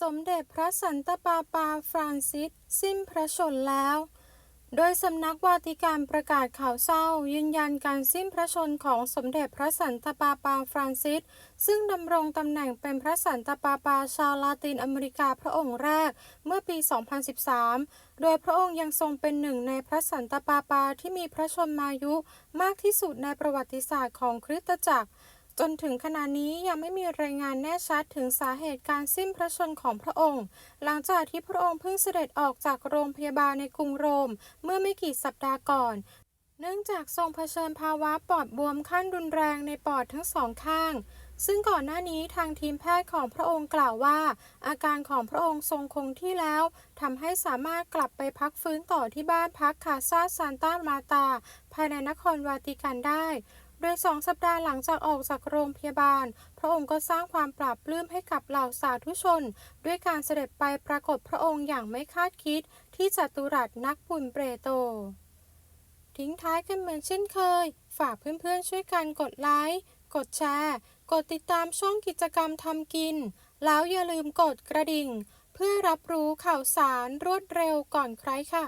สมเด็จพระสันตะปาปาฟรานซิส สิ้นพระชนแล้ว โดยสำนักวาติกันประกาศข่าวเศร้า ยืนยันการสิ้นพระชนของสมเด็จพระสันตะปาปาฟรานซิส ซึ่งดำรงตำแหน่งเป็นพระสันตะปาปาชาวลาตินอเมริกาพระองค์แรกเมื่อปี 2013 โดยพระองค์ยังทรงเป็นหนึ่งในพระสันตะปาปาที่มีพระชนมายุมากที่สุดในประวัติศาสตร์ของคริสตจักร จนถึงขณะนี้ยังไม่มีรายงานแน่ชัดถึงสาเหตุการสิ้นพระชนของพระองค์ หลังจากที่พระองค์เพิ่งเสด็จออกจากโรงพยาบาลในกรุงโรม เมื่อไม่กี่สัปดาห์ก่อน เนื่องจากทรงเผชิญภาวะปอดบวมขั้นรุนแรงในปอดทั้งสองข้าง ซึ่งก่อนหน้านี้ทางทีมแพทย์ของพระองค์กล่าวว่า อาการของพระองค์ทรงคงที่แล้วทำให้สามารถกลับไปพักฟื้นต่อที่บ้านพักคาซาซานตามาตา ภายในนครวาติกันได้ โดยสองสัปดาห์หลังจากออกจากโรงพยาบาล พระองค์ก็สร้างความปราบปลื้มให้กับเหล่าสาธุชน ด้วยการเสด็จไปปรากฏพระองค์อย่างไม่คาดคิด ที่จัตุรัสนักบุญเปรโต ทิ้งท้ายกันเหมือนเช่นเคย ฝากเพื่อนๆช่วยกันกดไลค์ กดแชร์ กดติดตามช่องกิจกรรมทำกิน แล้วอย่าลืมกดกระดิ่ง เพื่อรับรู้ข่าวสารรวดเร็วก่อนใครค่ะ